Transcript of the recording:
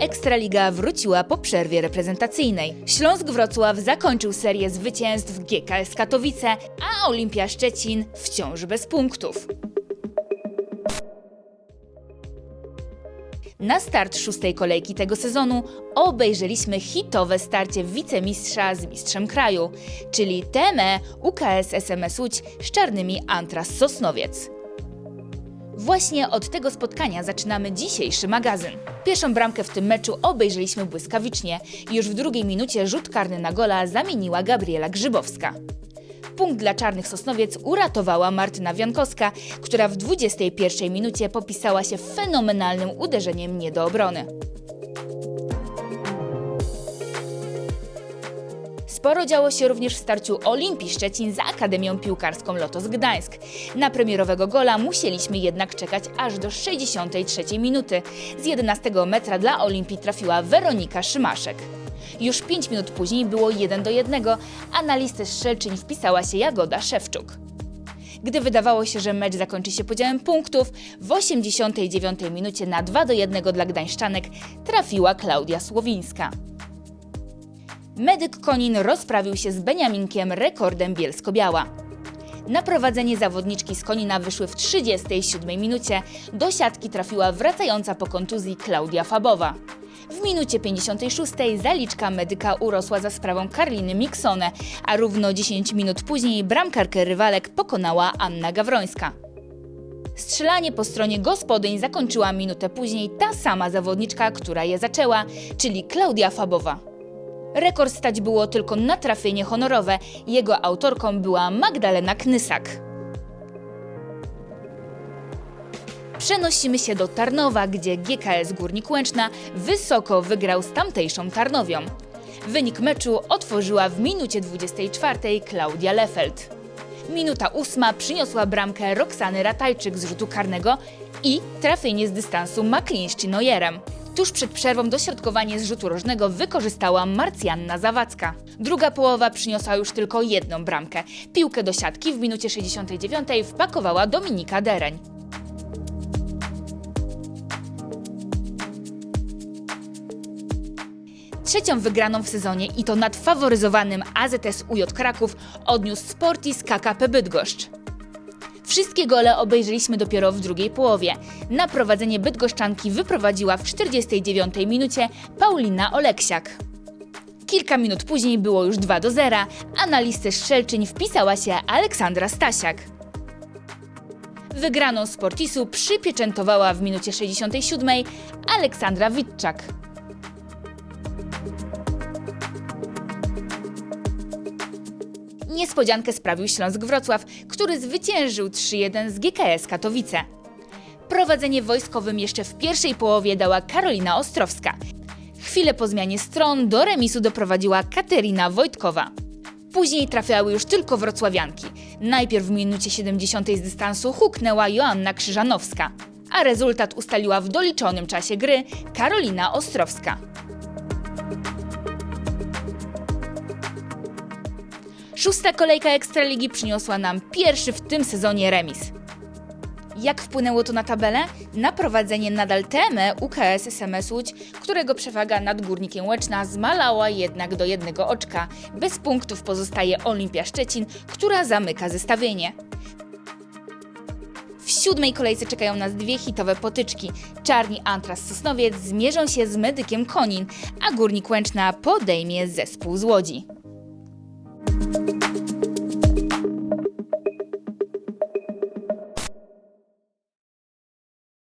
Ekstraliga wróciła po przerwie reprezentacyjnej. Śląsk Wrocław zakończył serię zwycięstw GKS Katowice, a Olimpia Szczecin wciąż bez punktów. Na start szóstej kolejki tego sezonu obejrzeliśmy hitowe starcie wicemistrza z mistrzem kraju, czyli TME UKS SMS Łódź z czarnymi Antras Sosnowiec. Właśnie od tego spotkania zaczynamy dzisiejszy magazyn. Pierwszą bramkę w tym meczu obejrzeliśmy błyskawicznie i już w drugiej minucie rzut karny na gola zamieniła Gabriela Grzybowska. Punkt dla Czarnych Sosnowiec uratowała Martyna Wiankowska, która w 21 minucie popisała się fenomenalnym uderzeniem nie do obrony. Sporo działo się również w starciu Olimpii Szczecin z Akademią Piłkarską Lotos Gdańsk. Na premierowego gola musieliśmy jednak czekać aż do 63 minuty. Z 11 metra dla Olimpii trafiła Weronika Szymaszek. Już 5 minut później było 1 do 1, a na listę strzelczyń wpisała się Jagoda Szewczuk. Gdy wydawało się, że mecz zakończy się podziałem punktów, w 89 minucie na 2 do 1 dla Gdańszczanek trafiła Klaudia Słowińska. Medyk Konin rozprawił się z Beniaminkiem rekordem Bielsko-Biała. Na prowadzenie zawodniczki z Konina wyszły w 37 minucie. Do siatki trafiła wracająca po kontuzji Klaudia Fabowa. W minucie 56 zaliczka medyka urosła za sprawą Karliny Miksone, a równo 10 minut później bramkarkę rywalek pokonała Anna Gawrońska. Strzelanie po stronie gospodyń zakończyła minutę później ta sama zawodniczka, która je zaczęła, czyli Klaudia Fabowa. Rekord stać było tylko na trafienie honorowe. Jego autorką była Magdalena Knysak. Przenosimy się do Tarnowa, gdzie GKS Górnik Łęczna wysoko wygrał z tamtejszą Tarnowią. Wynik meczu otworzyła w minucie 24 Klaudia Lefeld. Minuta ósma przyniosła bramkę Roxany Ratajczyk z rzutu karnego i trafienie z dystansu McLean Neuerem. Tuż przed przerwą dośrodkowanie z rzutu rożnego wykorzystała Marcjanna Zawadzka. Druga połowa przyniosła już tylko jedną bramkę. Piłkę do siatki w minucie 69 wpakowała Dominika Dereń. Trzecią wygraną w sezonie i to nad faworyzowanym AZS UJ Kraków odniósł Sportis KKP Bydgoszcz. Wszystkie gole obejrzeliśmy dopiero w drugiej połowie. Na prowadzenie Bydgoszczanki wyprowadziła w 49 minucie Paulina Oleksiak. Kilka minut później było już 2 do 0, a na listę strzelczyń wpisała się Aleksandra Stasiak. Wygraną Sportisu przypieczętowała w minucie 67 Aleksandra Witczak. Niespodziankę sprawił Śląsk Wrocław, który zwyciężył 3-1 z GKS Katowice. Prowadzenie wojskowym jeszcze w pierwszej połowie dała Karolina Ostrowska. Chwilę po zmianie stron do remisu doprowadziła Katerina Wojtkowa. Później trafiały już tylko wrocławianki. Najpierw w minucie 70 z dystansu huknęła Joanna Krzyżanowska, a rezultat ustaliła w doliczonym czasie gry Karolina Ostrowska. Szósta kolejka Ekstraligi przyniosła nam pierwszy w tym sezonie remis. Jak wpłynęło to na tabelę? Na prowadzenie nadal temę UKS SMS Łódź, którego przewaga nad Górnikiem Łęczna zmalała jednak do jednego oczka. Bez punktów pozostaje Olimpia Szczecin, która zamyka zestawienie. W siódmej kolejce czekają nas dwie hitowe potyczki. Czarni Antras Sosnowiec zmierzą się z Medykiem Konin, a Górnik Łęczna podejmie zespół z Łodzi. Bye.